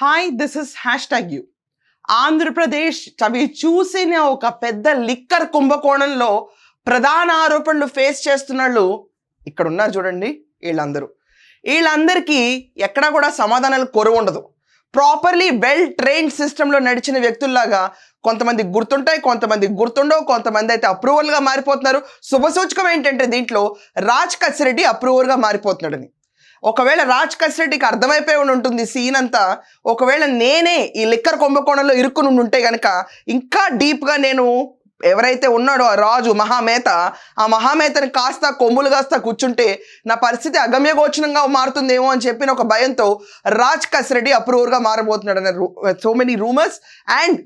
Hi this is hashtag you Andhra Pradesh అవి చూసిన ఒక పెద్ద లిక్కర్ కుంభకోణంలో ప్రధాన ఆరోపణలు ఫేస్ చేస్తున్న ఇక్కడ ఉన్నారు చూడండి వీళ్ళందరూ. వీళ్ళందరికీ ఎక్కడా కూడా సమాధానాలు కొరువు ఉండదు. ప్రాపర్లీ వెల్ ట్రైన్డ్ సిస్టంలో నడిచిన వ్యక్తుల్లాగా కొంతమంది గుర్తుంటాయి కొంతమంది గుర్తుండవు కొంతమంది అయితే అప్రూవల్గా మారిపోతున్నారు. శుభసూచకం ఏంటంటే దీంట్లో రాజ్ కసిరెడ్డి అప్రూవర్గా మారిపోతున్నాడని. ఒకవేళ రాజ్ కసిరెడ్డికి అర్థమైపోయి ఉంటుంది సీన్ అంతా ఒకవేళ నేనే ఈ లిక్కర్ కుంభకోణంలో ఇరుక్కుని ఉండి ఉంటే కనుక ఇంకా డీప్గా నేను ఎవరైతే ఉన్నాడో ఆ రాజు మహామేత ఆ మహామేతని కాస్త కొమ్ములు కాస్త కూర్చుంటే నా పరిస్థితి అగమ్యగోచనంగా మారుతుందేమో అని చెప్పిన ఒక భయంతో రాజ్ కసిరెడ్డి అప్రూవర్గా మారబోతున్నాడు అనే so many rumours and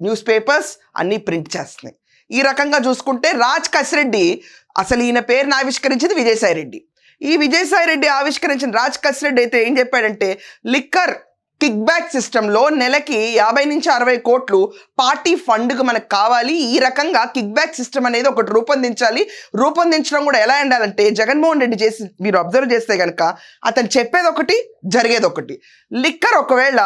newspapers అన్నీ ప్రింట్ చేస్తున్నాయి. ఈ రకంగా చూసుకుంటే రాజ్ కసిరెడ్డి అసలు ఈయన పేరుని ఆవిష్కరించింది విజయసాయి రెడ్డి. ఈ విజయసాయి రెడ్డి ఆవిష్కరించిన రాజ్ కసిరెడ్డి అయితే ఏం చెప్పాడంటే లిక్కర్ కిక్ బ్యాక్ సిస్టంలో నెలకి యాభై నుంచి అరవై కోట్లు పార్టీ ఫండ్కి మనకు కావాలి. ఈ రకంగా కిక్ బ్యాక్ సిస్టమ్ అనేది ఒకటి రూపొందించాలి. రూపొందించడం కూడా ఎలా ఉండాలంటే జగన్మోహన్ రెడ్డి చేసి మీరు అబ్జర్వ్ చేస్తే కనుక అతను చెప్పేది ఒకటి జరిగేది ఒకటి. లిక్కర్ ఒకవేళ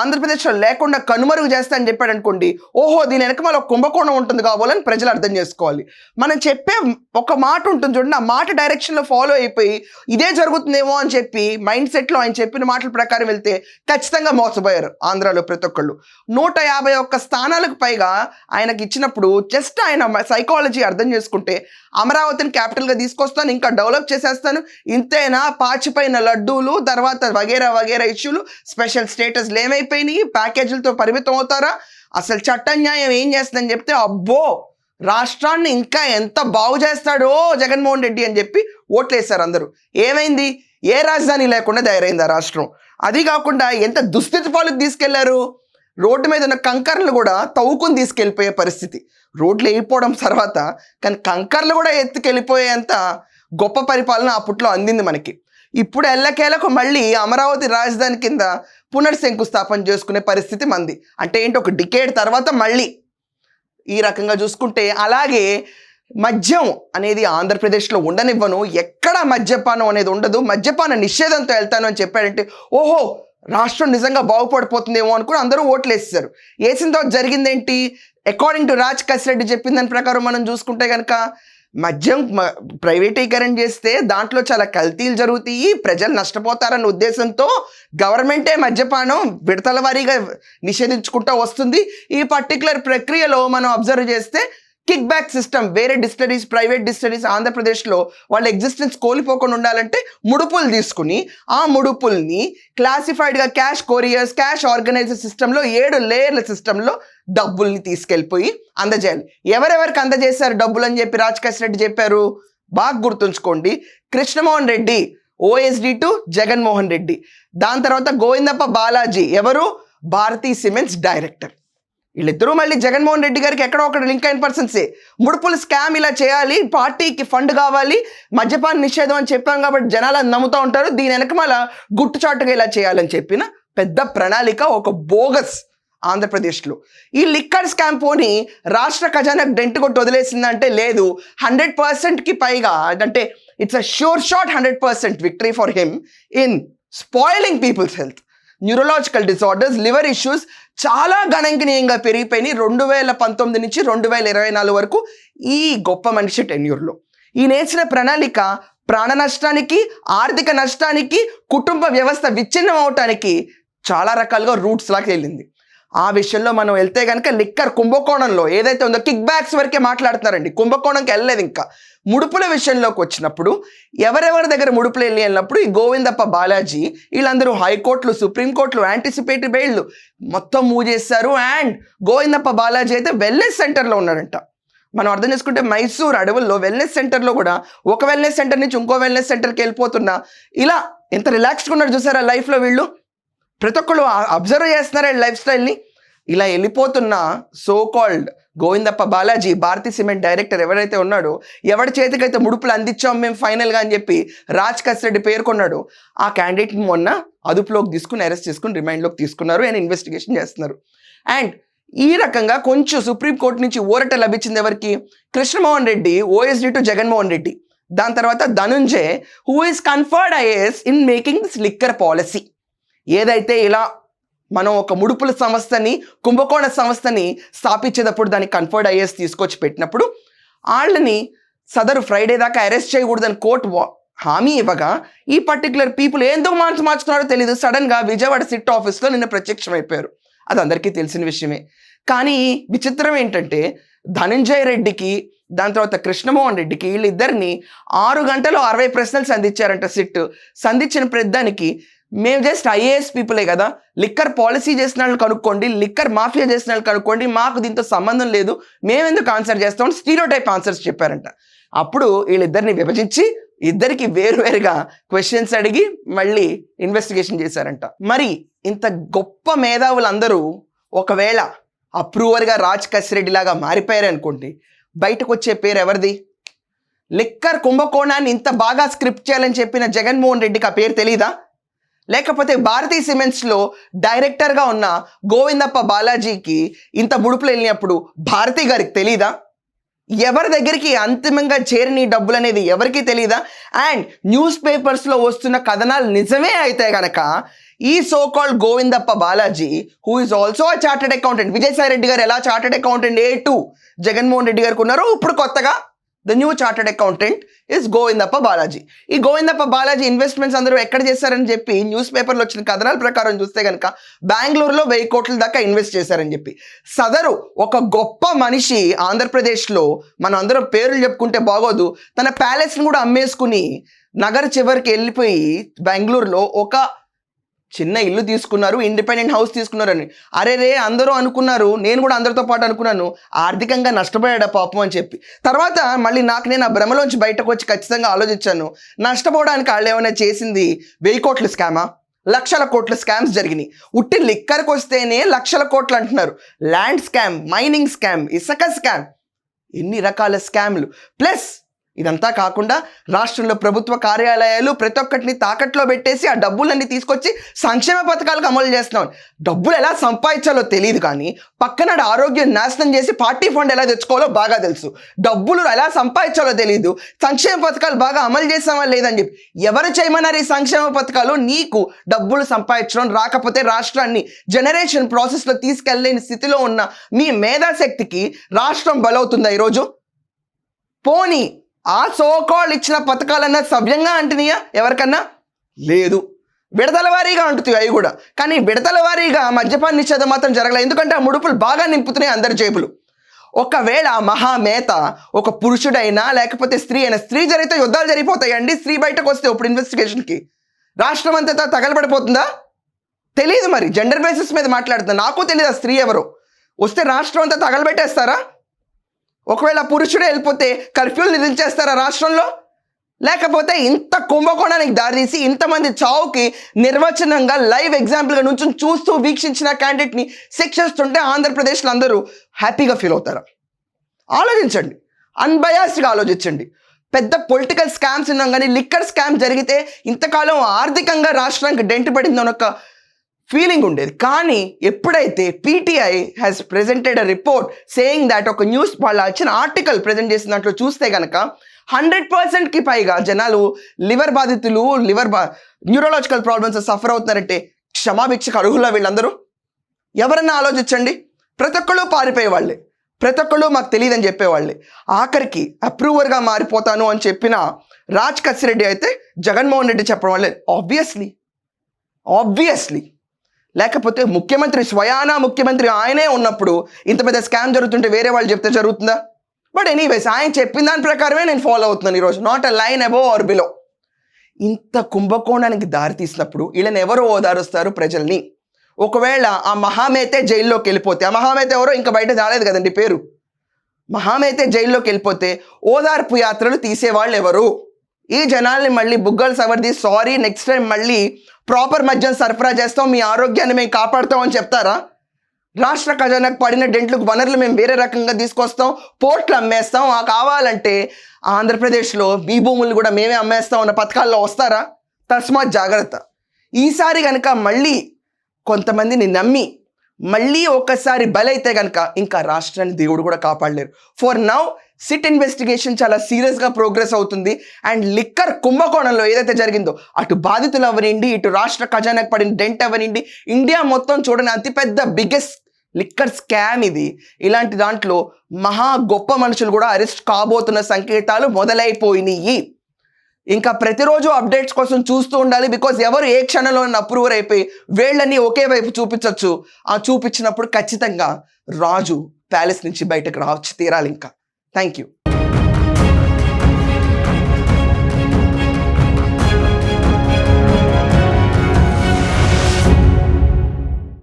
ఆంధ్రప్రదేశ్లో లేకుండా కనుమరుగు చేస్తా అని చెప్పాడు అనుకోండి ఓహో దీని వెనక మళ్ళీ కుంభకోణం ఉంటుంది కావాలని ప్రజలు అర్థం చేసుకోవాలి. మనం చెప్పే ఒక మాట ఉంటుంది చూడండి ఆ మాట డైరెక్షన్లో ఫాలో అయిపోయి ఇదే జరుగుతుందేమో అని చెప్పి మైండ్ సెట్లో ఆయన చెప్పిన మాటల ప్రకారం వెళ్తే ఖచ్చితంగా మోసపోయారు ఆంధ్రాలో ప్రతి ఒక్కళ్ళు. నూట యాభై ఒక్క స్థానాలకు పైగా ఆయనకి ఇచ్చినప్పుడు జస్ట్ ఆయన సైకాలజీ అర్థం చేసుకుంటే అమరావతిని క్యాపిటల్గా తీసుకొస్తాను ఇంకా డెవలప్ చేసేస్తాను ఇంతేనా? పాచిపోయిన లడ్డూలు తర్వాత వగేరా వగేరా ఇష్యూలు స్పెషల్ స్టేటస్లు ఏమైపోయినాయి? ప్యాకేజీలతో పరిమితం అవుతారా? అసలు చట్టన్యాయం ఏం చేస్తుందని చెప్తే అబ్బో! రాష్ట్రాన్ని ఇంకా ఎంత బాగు చేస్తాడో జగన్మోహన్ రెడ్డి అని చెప్పి ఓట్లేశారు అందరూ. ఏమైంది? ఏ రాజధాని లేకుండా తయారైంది ఆ రాష్ట్రం. అది కాకుండా ఎంత దుస్థితి పాలకు తీసుకెళ్ళారు? రోడ్డు మీద ఉన్న కంకర్లు కూడా తవ్వుకుని తీసుకెళ్ళిపోయే పరిస్థితి. రోడ్లు వేయిపోవడం తర్వాత కానీ కంకర్లు కూడా ఎత్తుకెళ్ళిపోయేంత గొప్ప పరిపాలన అప్పట్లో అందింది మనకి. ఇప్పుడు ఎల్లకేలకు మళ్ళీ అమరావతి రాజధాని కింద పునర్శంకుస్థాపన చేసుకునే పరిస్థితి మంది. అంటే ఏంటి? ఒక డికేడ్ తర్వాత మళ్ళీ ఈ రకంగా చూసుకుంటే అలాగే మద్యం అనేది ఆంధ్రప్రదేశ్లో ఉండనివ్వను. ఎక్కడ మద్యపానం అనేది ఉండదు. మద్యపాన నిషేధంతో వెళ్తాను అని చెప్పాడంటే ఓహో రాష్ట్రం నిజంగా బాగుపడిపోతుందేమో అనుకుని అందరూ ఓట్లు వేసేసారు వేసిన తర్వాత జరిగిందేంటి? అకార్డింగ్ టు రాజ్ కసిరెడ్డి చెప్పిన దాని ప్రకారం మనం చూసుకుంటే కనుక మద్యం ప్రైవేటీకరణ చేస్తే దాంట్లో చాలా కల్తీలు జరుగుతాయి ప్రజలు నష్టపోతారన్న ఉద్దేశంతో గవర్నమెంటే మద్యపానం విడతల వారీగా నిషేధించుకుంటూ వస్తుంది. ఈ పర్టికులర్ ప్రక్రియలో మనం అబ్జర్వ్ చేస్తే కిక్ బ్యాక్ సిస్టమ్ వేరే డిస్టరీస్ ప్రైవేట్ డిస్టరీస్ ఆంధ్రప్రదేశ్లో వాళ్ళ ఎగ్జిస్టెన్స్ కోల్పోకుండా ఉండాలంటే ముడుపులు తీసుకుని ఆ ముడుపుల్ని క్లాసిఫైడ్గా క్యాష్ కొరియర్స్ క్యాష్ ఆర్గనైజర్ సిస్టంలో ఏడు లేయర్ల సిస్టంలో డబ్బుల్ని తీసుకెళ్ళిపోయి అందజేయాలి. ఎవరెవరికి అందజేశారు డబ్బులు అని చెప్పి రాజకేష్ రెడ్డి చెప్పారు? బాగా గుర్తుంచుకోండి. Krishnamohan Reddy OSD to Jaganmohan Reddy. దాని తర్వాత గోవిందప్ప బాలాజీ ఎవరు? Bharathi cements director. వీళ్ళిద్దరూ మళ్ళీ జగన్మోహన్ రెడ్డి గారికి ఎక్కడో ఒకటి లింక్ అయిన పర్సన్సే ముడుపులు స్కామ్ ఇలా చేయాలి పార్టీకి ఫండ్ కావాలి మద్యపాన నిషేధం అని చెప్పాం కాబట్టి జనాలు నమ్ముతూ ఉంటారు దీని వెనక మళ్ళీ గుట్టుచాటుగా ఇలా చేయాలని చెప్పిన పెద్ద ప్రణాళిక ఒక బోగస్ ఆంధ్రప్రదేశ్లో. ఈ లిక్కర్ స్కామ్ పోని రాష్ట్ర ఖజానాకు డెంట్ కొట్టి వదిలేసిందంటే లేదు. హండ్రెడ్ పర్సెంట్కి పైగా అంటే it's a sure shot hundred percent victory for him in spoiling people's health neurological disorders liver issues చాలా గణనీయంగా పెరిగిపోయినాయి. రెండు వేల పంతొమ్మిది నుంచి రెండు వేల ఇరవై నాలుగు వరకు ఈ గొప్ప మనిషి టెన్యూర్లో. ఈ నేర్చిన ప్రణాళిక ప్రాణ నష్టానికి ఆర్థిక నష్టానికి కుటుంబ వ్యవస్థ విచ్ఛిన్నం అవటానికి చాలా రకాలుగా రూట్స్ లాగా వెళ్ళింది ఆ విషయంలో మనం వెళ్తే కనుక లిక్కర్ కుంభకోణంలో ఏదైతే ఉందో కిక్ బ్యాక్స్ వరకే మాట్లాడుతున్నారండి. కుంభకోణంకి వెళ్ళలేదు ఇంకా. ముడుపుల విషయంలోకి వచ్చినప్పుడు ఎవరెవరి దగ్గర ముడుపులు వెళ్ళి వెళ్ళినప్పుడు ఈ గోవిందప్ప బాలాజీ వీళ్ళందరూ హైకోర్టులు సుప్రీంకోర్టులు యాంటిసిపేటరీ బెయిల్లు మొత్తం మూవ్ చేస్తారు అండ్ గోవిందప్ప బాలాజీ అయితే వెల్నెస్ సెంటర్లో ఉన్నాడంట మనం అర్థం చేసుకుంటే మైసూర్ అడవుల్లో వెల్నెస్ సెంటర్లో కూడా ఒక వెల్నెస్ సెంటర్ నుంచి ఇంకో వెల్నెస్ సెంటర్కి వెళ్ళిపోతున్నా. ఇలా ఎంత రిలాక్స్గా ఉన్నారు చూసారా లైఫ్లో వీళ్ళు? ప్రతి ఒక్కళ్ళు అబ్జర్వ్ చేస్తున్నారా లైఫ్ స్టైల్ని. ఇలా వెళ్ళిపోతున్న so called Govindappa Balaji Bharathi cement director ఎవరైతే ఉన్నాడో ఎవరి చేతికైతే ముడుపులు అందించాం మేము ఫైనల్గా అని చెప్పి రాజ్ కసిరెడ్డి పేర్కొన్నాడు ఆ క్యాండిడేట్ని మొన్న అదుపులోకి తీసుకుని అరెస్ట్ చేసుకుని రిమైండ్లోకి తీసుకున్నారు. అండ్ ఇన్వెస్టిగేషన్ చేస్తున్నారు. అండ్ ఈ రకంగా కొంచెం సుప్రీంకోర్టు నుంచి ఊరట లభించింది ఎవరికి? Krishnamohan Reddy OSD to Jaganmohan Reddy. దాని తర్వాత Dhananjay who is conferred IAS in making this liquor policy ఏదైతే ఇలా మనం ఒక ముడుపుల సంస్థని కుంభకోణ సంస్థని స్థాపించేటప్పుడు దాన్ని కన్ఫర్డ్ ఐఏఎస్ తీసుకొచ్చి పెట్టినప్పుడు వాళ్ళని సదరు ఫ్రైడే దాకా అరెస్ట్ చేయకూడదని కోర్టు హామీ ఇవ్వగా ఈ పర్టికులర్ పీపుల్ ఎందుకు మార్చి మార్చుకున్నారో తెలియదు సడన్గా విజయవాడ సిట్ ఆఫీస్లో నిన్న ప్రత్యక్షమైపోయారు. అది అందరికీ తెలిసిన విషయమే. కానీ విచిత్రం ఏంటంటే ధనంజయ రెడ్డికి దాని తర్వాత కృష్ణమోహన్ రెడ్డికి వీళ్ళిద్దరిని ఆరు గంటలు అరవై ప్రశ్నలు సంధించారంట సిట్ సంధించిన ప్రతిదానికి మేము జస్ట్ ఐఏఎస్ పీపులే కదా లిక్కర్ పాలసీ చేసిన వాళ్ళు కనుక్కోండి లిక్కర్ మాఫియా చేసిన వాళ్ళు కనుక్కోండి మాకు దీంతో సంబంధం లేదు మేమెందుకు ఆన్సర్ చేస్తాం స్టీరో టైప్ ఆన్సర్స్ చెప్పారంట. అప్పుడు వీళ్ళిద్దరిని విభజించి ఇద్దరికి వేరువేరుగా క్వశ్చన్స్ అడిగి మళ్ళీ ఇన్వెస్టిగేషన్ చేశారంట. మరి ఇంత గొప్ప మేధావులందరూ ఒకవేళ అప్రూవర్గా రాజ్ కసిరెడ్డి లాగా మారిపోయారు అనుకోండి బయటకు వచ్చే పేరు ఎవరిది? లిక్కర్ కుంభకోణాన్ని ఇంత బాగా స్క్రిప్ట్ చేయాలని చెప్పిన జగన్మోహన్ రెడ్డికి ఆ పేరు తెలీదా? లేకపోతే భారతీ సిమెంట్స్లో డైరెక్టర్గా ఉన్న గోవిందప్ప బాలాజీకి ఇంత ముడుపులు వెళ్ళినప్పుడు భారతి గారికి తెలీదా? ఎవరి దగ్గరికి అంతిమంగా చేరిన డబ్బులు అనేది ఎవరికి తెలియదా అండ్ న్యూస్ పేపర్స్లో వస్తున్న కథనాలు నిజమే అయితే గనక ఈ so called Govindappa Balaji who is also a chartered accountant Vijayasai Reddy గారు ఎలా chartered accountant a to Jaganmohan Reddy గారికి ఉన్నారో. ఇప్పుడు కొత్తగా the new chartered accountant is Govindappa Balaji ఈ గోవిందప్ప బాలాజీ ఇన్వెస్ట్మెంట్స్ అందరూ ఎక్కడ చేశారని చెప్పి న్యూస్ పేపర్లో వచ్చిన కథనాల ప్రకారం చూస్తే కనుక బెంగళూరులో వెయ్యి కోట్ల దాకా ఇన్వెస్ట్ చేశారని చెప్పి. సదరు ఒక గొప్ప మనిషి ఆంధ్రప్రదేశ్లో మనం అందరం పేర్లు చెప్పుకుంటే బాగోదు. తన ప్యాలెస్ని కూడా అమ్మేసుకుని నగర చివరికి వెళ్ళిపోయి బెంగళూరులో ఒక చిన్న ఇల్లు తీసుకున్నారు ఇండిపెండెంట్ హౌస్ తీసుకున్నారని. అరే రే అందరూ అనుకున్నారు. నేను కూడా అందరితో పాటు అనుకున్నాను. ఆర్థికంగా నష్టపోయాడా పాపం అని చెప్పి. తర్వాత మళ్ళీ నాకు నేను ఆ భ్రమలోంచి బయటకు వచ్చి ఖచ్చితంగా ఆలోచించాను. నష్టపోవడానికి వాళ్ళు ఏమైనా చేసింది? వెయ్యి కోట్ల స్కామా లక్షల కోట్ల స్కామ్స్ జరిగినాయి. ఉట్టి లిక్కర్కి వస్తేనే లక్షల కోట్లు అంటున్నారు. ల్యాండ్ స్కామ్ మైనింగ్ స్కామ్ ఇసక స్కామ్ ఎన్ని రకాల స్కామ్లు ప్లస్ ఇదంతా కాకుండా రాష్ట్రంలో ప్రభుత్వ కార్యాలయాలు ప్రతి ఒక్కటిని తాకట్లో పెట్టేసి ఆ డబ్బులన్నీ తీసుకొచ్చి సంక్షేమ పథకాలకు అమలు చేస్తున్నాం. డబ్బులు ఎలా సంపాదించాలో తెలియదు కానీ పక్కన ఆరోగ్యం నాశనం చేసి పార్టీ ఫండ్ ఎలా తెచ్చుకోవాలో బాగా తెలుసు. డబ్బులు ఎలా సంపాదించాలో తెలియదు సంక్షేమ పథకాలు బాగా అమలు చేసామా లేదని చెప్పి ఎవరు చేయమన్నారు ఈ సంక్షేమ పథకాలు? నీకు డబ్బులు సంపాదించడం రాకపోతే రాష్ట్రాన్ని జనరేషన్ ప్రాసెస్లో తీసుకెళ్ళలేని స్థితిలో ఉన్న మీ మేధాశక్తికి రాష్ట్రం బలవుతుందా ఈరోజు? పోనీ ఆ సోకాళ్ళు ఇచ్చిన పథకాలన్నా సవ్యంగా అంటున్నాయా ఎవరికన్నా? లేదు. విడతల వారీగా అంటుతాయి అవి కూడా. కానీ విడతల వారీగా మద్యపాన నిషేధం మాత్రం జరగలేదు. ఎందుకంటే ఆ ముడుపులు బాగా నింపుతున్నాయి అందరి జేబులు. ఒకవేళ మహామేత ఒక పురుషుడైనా లేకపోతే స్త్రీ అయినా స్త్రీ జరిగితే యుద్ధాలు జరిగిపోతాయండి. స్త్రీ బయటకు వస్తే ఇప్పుడు ఇన్వెస్టిగేషన్కి రాష్ట్రం అంతా తగలబడిపోతుందా? తెలియదు మరి. జెండర్ బేసిస్ మీద మాట్లాడుతున్నా. నాకు తెలియదు ఆ స్త్రీ ఎవరు. వస్తే రాష్ట్రం అంతా తగలబెట్టేస్తారా? ఒకవేళ పురుషుడే వెళ్ళిపోతే కర్ఫ్యూలు నిధించేస్తారా రాష్ట్రంలో? లేకపోతే ఇంత కుంభకోణానికి దారితీసి ఇంతమంది చావుకి నిర్వచనంగా లైవ్ ఎగ్జాంపుల్గా నుంచి చూస్తూ వీక్షించిన క్యాండిడేట్ని శిక్షిస్తుంటే ఆంధ్రప్రదేశ్లో అందరూ హ్యాపీగా ఫీల్ అవుతారా? ఆలోచించండి. అన్బయాస్డ్గా ఆలోచించండి. పెద్ద పొలిటికల్ స్కామ్స్ ఉన్నాం కానీ లిక్కర్ స్కామ్ జరిగితే ఇంతకాలం ఆర్థికంగా రాష్ట్రానికి డెంట్ పడిందని ఒక ఫీలింగ్ ఉండేది. కానీ ఎప్పుడైతే PTI has presented a report saying that ఒక న్యూస్ వాళ్ళ వచ్చిన ఆర్టికల్ ప్రజెంట్ చేసిన దాంట్లో చూస్తే కనుక హండ్రెడ్ పర్సెంట్కి పైగా జనాలు లివర్ బాధితులు లివర్ బా న్యూరలాజికల్ ప్రాబ్లమ్స్ సఫర్ అవుతున్నారంటే క్షమాభిక్షకు అర్హుల వీళ్ళందరూ? ఎవరన్నా ఆలోచించండి. ప్రతి ఒక్కళ్ళు పారిపోయే వాళ్ళే ప్రతి ఒక్కళ్ళు మాకు తెలియదని చెప్పేవాళ్ళే. ఆఖరికి అప్రూవర్గా మారిపోతాను అని చెప్పిన రాజ్ కసిరెడ్డి అయితే జగన్మోహన్ రెడ్డి చెప్పడం వల్లే. ఆబ్వియస్లీ ఆబ్వియస్లీ లేకపోతే ముఖ్యమంత్రి స్వయానా ముఖ్యమంత్రి ఆయనే ఉన్నప్పుడు ఇంత పెద్ద స్కామ్ జరుగుతుంటే వేరే వాళ్ళు చెప్తే జరుగుతుందా? బట్ ఎనీవేస్ ఆయన చెప్పిన దాని ప్రకారమే నేను ఫాలో అవుతున్నాను ఈరోజు. Not a line above or below ఇంత కుంభకోణానికి దారి తీసినప్పుడు వీళ్ళని ఎవరు ఓదారుస్తారు ప్రజల్ని. ఒకవేళ ఆ మహామేతే జైల్లోకి వెళ్ళిపోతే ఆ మహామేత ఎవరో ఇంకా బయట రాలేదు కదండి పేరు. మహామేతే జైల్లోకి వెళ్ళిపోతే ఓదార్పు యాత్రలు తీసేవాళ్ళు ఎవరు? ఈ జనాల్ని మళ్ళీ బుగ్గలు సవర్ది సారీ నెక్స్ట్ టైం మళ్ళీ ప్రాపర్ మద్యం సరఫరా చేస్తాం మీ ఆరోగ్యాన్ని మేము కాపాడుతాం అని చెప్తారా? రాష్ట్ర ఖజానాకు పడిన డెంట్లకు వనరులు మేము వేరే రకంగా తీసుకొస్తాం పోర్ట్లు అమ్మేస్తాం. ఆ కావాలంటే ఆంధ్రప్రదేశ్లో మీ భూములు కూడా మేమే అమ్మేస్తాం అన్న పథకాల్లో వస్తారా? తస్మాత్ జాగ్రత్త. ఈసారి కనుక మళ్ళీ కొంతమందిని నమ్మి మళ్ళీ ఒక్కసారి బలైతే కనుక ఇంకా రాష్ట్రాన్ని దేవుడు కూడా కాపాడలేరు. ఫర్ నౌ సిట్ ఇన్వెస్టిగేషన్ చాలా సీరియస్గా ప్రోగ్రెస్ అవుతుంది. అండ్ లిక్కర్ కుంభకోణంలో ఏదైతే జరిగిందో అటు బాధితులు అవనండి ఇటు రాష్ట్ర ఖజానాకు పడిన డెంట్ అవనండి ఇండియా మొత్తం చూడని అతిపెద్ద బిగ్గెస్ట్ లిక్కర్ స్కామ్ ఇది. ఇలాంటి దాంట్లో మహా గొప్ప మనుషులు కూడా అరెస్ట్ కాబోతున్న సంకేతాలు మొదలైపోయినాయి ఇంకా ప్రతిరోజు అప్డేట్స్ కోసం చూస్తూ ఉండాలి బికాజ్ ఎవరు ఏ క్షణంలో అప్రూవర్ అయిపోయి వేళ్ళని ఒకే వైపు చూపించవచ్చు ఆ చూపించినప్పుడు ఖచ్చితంగా రాజు ప్యాలెస్ నుంచి బయటకు రావచ్చు తీరాలి ఇంకా. Thank you